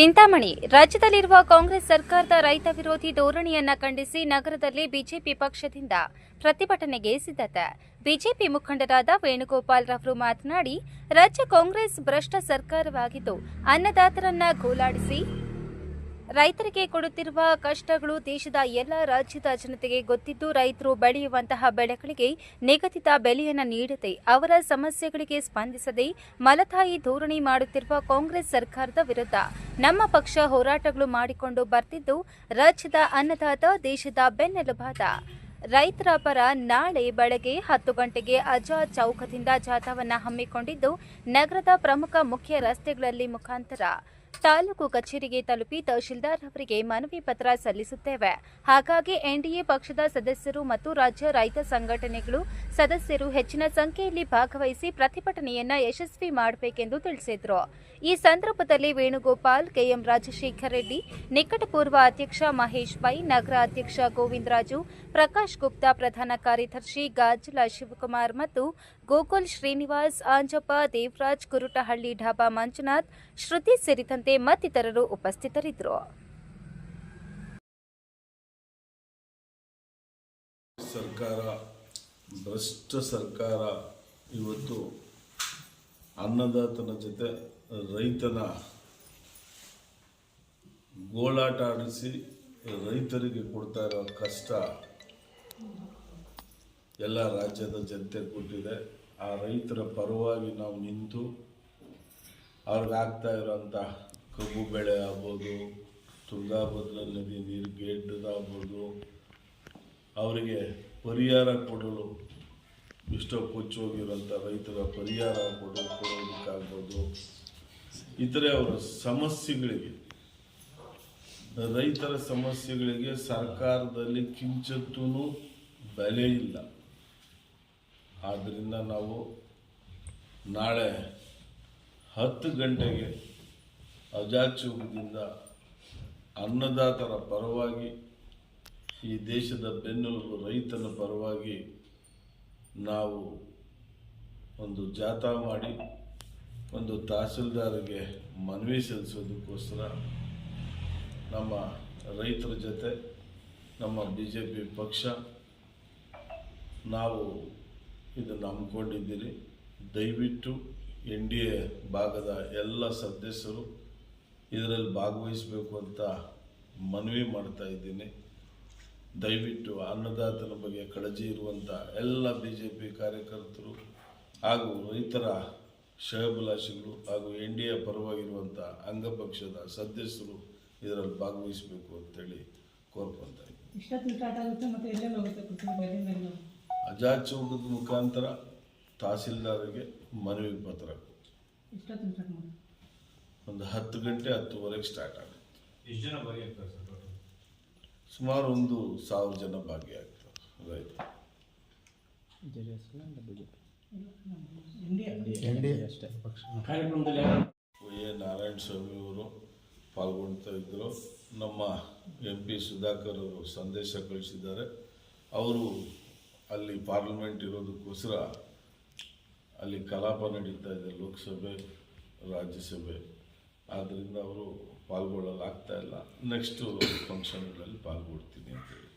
ಚಿಂತಾಮಣಿ. ರಾಜ್ಯದಲ್ಲಿರುವ ಕಾಂಗ್ರೆಸ್ ಸರ್ಕಾರದ ರೈತ ವಿರೋಧಿ ಧೋರಣೆಯನ್ನ ಖಂಡಿಸಿ ನಗರದಲ್ಲಿ ಬಿಜೆಪಿ ಪಕ್ಷದಿಂದ ಪ್ರತಿಭಟನೆಗೆ ಸಿದ್ಧತೆ. ಬಿಜೆಪಿ ಮುಖಂಡರಾದ ವೇಣುಗೋಪಾಲ್ ರವರು ಮಾತನಾಡಿ, ರಾಜ್ಯ ಕಾಂಗ್ರೆಸ್ ಭ್ರಷ್ಟ ಸರ್ಕಾರವಾಗಿದ್ದು, ಅನ್ನದಾತರನ್ನ ಗೋಲಾಡಿಸಿ ರೈತರಿಗೆ ಕೊಡುತ್ತಿರುವ ಕಷ್ಟಗಳು ದೇಶದ ಎಲ್ಲ ರಾಜ್ಯದ ಜನತೆಗೆ ಗೊತ್ತಿದ್ದು, ರೈತರು ಬೆಳೆಯುವಂತಹ ಬೆಳೆಗಳಿಗೆ ನಿಗದಿತ ಬೆಲೆಯನ್ನು ನೀಡದೆ, ಅವರ ಸಮಸ್ಯೆಗಳಿಗೆ ಸ್ಪಂದಿಸದೆ ಮಲತಾಯಿ ಧೋರಣೆ ಮಾಡುತ್ತಿರುವ ಕಾಂಗ್ರೆಸ್ ಸರ್ಕಾರದ ವಿರುದ್ಧ ನಮ್ಮ ಪಕ್ಷ ಹೋರಾಟಗಳು ಮಾಡಿಕೊಂಡು ಬರ್ತಿದ್ದು, ರಾಜ್ಯದ ಅನ್ನದಾತ ದೇಶದ ಬೆನ್ನೆಲುಬಾದ ರೈತರ ಪರ ನಾಳೆ ಬೆಳಗ್ಗೆ ಹತ್ತು ಗಂಟೆಗೆ ಅಜಾ ಚೌಕದಿಂದ ಜಾಥಾವನ್ನು ಹಮ್ಮಿಕೊಂಡಿದ್ದು, ನಗರದ ಪ್ರಮುಖ ಮುಖ್ಯ ರಸ್ತೆಗಳಲ್ಲಿ ಮುಖಾಂತರ. ತಾಲೂಕು ಕಚೇರಿಗೆ ತಲುಪಿ ತಹಶೀಲ್ದಾರ್ ಅವರಿಗೆ ಮನವಿ ಪತ್ರ ಸಲ್ಲಿಸುತ್ತೇವೆ. ಹಾಗಾಗಿ ಎನ್ಡಿಎ ಪಕ್ಷದ ಸದಸ್ಯರು ಮತ್ತು ರಾಜ್ಯ ರೈತ ಸಂಘಟನೆಗಳು ಸದಸ್ಯರು ಹೆಚ್ಚಿನ ಸಂಖ್ಯೆಯಲ್ಲಿ ಭಾಗವಹಿಸಿ ಪ್ರತಿಭಟನೆಯನ್ನ ಯಶಸ್ವಿ ಮಾಡಬೇಕೆಂದು ತಿಳಿಸಿದರು. ಈ ಸಂದರ್ಭದಲ್ಲಿ ವೇಣುಗೋಪಾಲ್, ಕೆಎಂ ರಾಜಶೇಖರ್ ರೆಡ್ಡಿ, ನಿಕಟಪೂರ್ವ ಅಧ್ಯಕ್ಷ ಮಹೇಶ್ ಪೈ ನಗರ ಅಧ್ಯಕ್ಷ ಗೋವಿಂದರಾಜು, ಪ್ರಕಾಶ್ ಗುಪ್ತಾ, ಪ್ರಧಾನ ಕಾರ್ಯದರ್ಶಿ ಗಾಜಲ ಶಿವಕುಮಾರ್ ಮತ್ತು ಗೋಕುಲ್ ಶ್ರೀನಿವಾಸ್, ಆಂಜಪ್ಪ, ದೇವರಾಜ್, ಕುರುಟಹಳ್ಳಿ ಢಾಬಾ ಮಂಜುನಾಥ್, ಶ್ರುತಿ ಸೇರಿದಂತೆ ಮತ್ತಿತರರು ಉಪಸ್ಥಿತರಿದ್ದರು. ಸರ್ಕಾರ ಭ್ರಷ್ಟ ಸರ್ಕಾರ ಇವತ್ತು ಅನ್ನದಾತನ ಜೊತೆ ರೈತನ ಗೋಳಾಟ ಆಡಿಸಿ ರೈತರಿಗೆ ಕೊಡ್ತಾ ಇರೋ ಕಷ್ಟ ಎಲ್ಲ ರಾಜ್ಯದ ಜನತೆ ಕೊಟ್ಟಿದೆ. ಆ ರೈತರ ಪರವಾಗಿ ನಾವು ನಿಂತು ಅವ್ರಿಗೆ ಆಗ್ತಾ ಇರೋಂಥ ಕಬ್ಬು ಬೆಳೆ ಆಗ್ಬೋದು, ತುಂಗಾಭದ್ರಾ ನದಿ ನೀರು ಗೇಡ್ದಾಗ್ಬೋದು ಅವರಿಗೆ ಪರಿಹಾರ ಕೊಡಲು ಇಷ್ಟ ಕೊಚ್ಚೋಗಿರೋಂಥ ರೈತರ ಪರಿಹಾರ ಕೊಡು ಕೊಡೋದಕ್ಕಾಗ್ಬೋದು. ಇತರೆ ಅವರ ಸಮಸ್ಯೆಗಳಿಗೆ, ರೈತರ ಸಮಸ್ಯೆಗಳಿಗೆ ಸರ್ಕಾರದಲ್ಲಿ ಕಿಂಚತ್ತೂ ಬೆಲೆ ಇಲ್ಲ. ಆದ್ದರಿಂದ ನಾವು ನಾಳೆ ಹತ್ತು ಗಂಟೆಗೆ ಅಜಾಚೂಕದಿಂದ ಅನ್ನದಾತರ ಪರವಾಗಿ ಈ ದೇಶದ ಬೆನ್ನೆಲುಬು ರೈತನ ಪರವಾಗಿ ನಾವು ಒಂದು ಜಾಥಾ ಮಾಡಿ, ಒಂದು ತಹಸೀಲ್ದಾರ್ಗೆ ಮನವಿ ಸಲ್ಲಿಸೋದಕ್ಕೋಸ್ಕರ ನಮ್ಮ ರೈತರ ಜೊತೆ, ನಮ್ಮ ಬಿ ಜೆ ಪಿ ಪಕ್ಷ ನಾವು ಇದನ್ನು ಹಮ್ಮಿಕೊಂಡಿದ್ದೀರಿ. ದಯವಿಟ್ಟು ಎನ್ ಡಿ ಎ ಭಾಗದ ಎಲ್ಲ ಸದಸ್ಯರು ಇದರಲ್ಲಿ ಭಾಗವಹಿಸಬೇಕು ಅಂತ ಮನವಿ ಮಾಡ್ತಾ ಇದ್ದೀನಿ. ದಯವಿಟ್ಟು ಅನ್ನದಾತನ ಬಗ್ಗೆ ಕಳಜಿ ಇರುವಂಥ ಎಲ್ಲ ಬಿ ಜೆ ಪಿ ಕಾರ್ಯಕರ್ತರು ಹಾಗೂ ರೈತರ ಶ್ರೇಯಭಿಲಾಷಿಗಳು ಹಾಗೂ ಎನ್ ಡಿ ಎ ಪರವಾಗಿರುವಂಥ ಅಂಗಪಕ್ಷದ ಸದಸ್ಯರು ಇದರಲ್ಲಿ ಭಾಗವಹಿಸಬೇಕು ಅಂತೇಳಿ ಕೋರ್ಕೊತಾ ಇದ್ದೀನಿ. ಚೌಕದ ಮುಖಾಂತರ ತಹಸೀಲ್ದಾರ್ಗೆ ಮನವಿ ಪತ್ರ. ಒಂದು ಹತ್ತು ಗಂಟೆ ಹತ್ತುವರೆಗೆ ಸ್ಟಾರ್ಟ್ ಆಗುತ್ತೆ. ಎಷ್ಟು ಜನ ಸುಮಾರು ಒಂದು ಸಾವಿರ ಜನ ಭಾಗಿಯಾಗ್ತಾರೆ. ರೈತ ಇಂಡಿಯಾ ಕಾರ್ಯಕ್ರಮದಲ್ಲಿ ಎ ನಾರಾಯಣ ಸ್ವಾಮಿ ಅವರು ಪಾಲ್ಗೊಳ್ತಾ ಇದ್ದರು ನಮ್ಮ ಎಂ ಪಿ ಸುಧಾಕರ್ ಅವರು ಸಂದೇಶ ಕಳಿಸಿದ್ದಾರೆ. ಅವರು ಅಲ್ಲಿ ಪಾರ್ಲಿಮೆಂಟ್ ಇರೋದಕ್ಕೋಸ್ಕರ ಅಲ್ಲಿ ಕಲಾಪ ನಡೀತಾ ಇದೆ ಲೋಕಸಭೆ ರಾಜ್ಯಸಭೆ. ಆದ್ದರಿಂದ ಅವರು ಪಾಲ್ಗೊಳ್ಳಲಾಗ್ತಾ ಇಲ್ಲ. ನೆಕ್ಸ್ಟು ಫಂಕ್ಷನ್ಗಳಲ್ಲಿ ಪಾಲ್ಗೊಳ್ತೀನಿ ಅಂತ ಹೇಳಿ.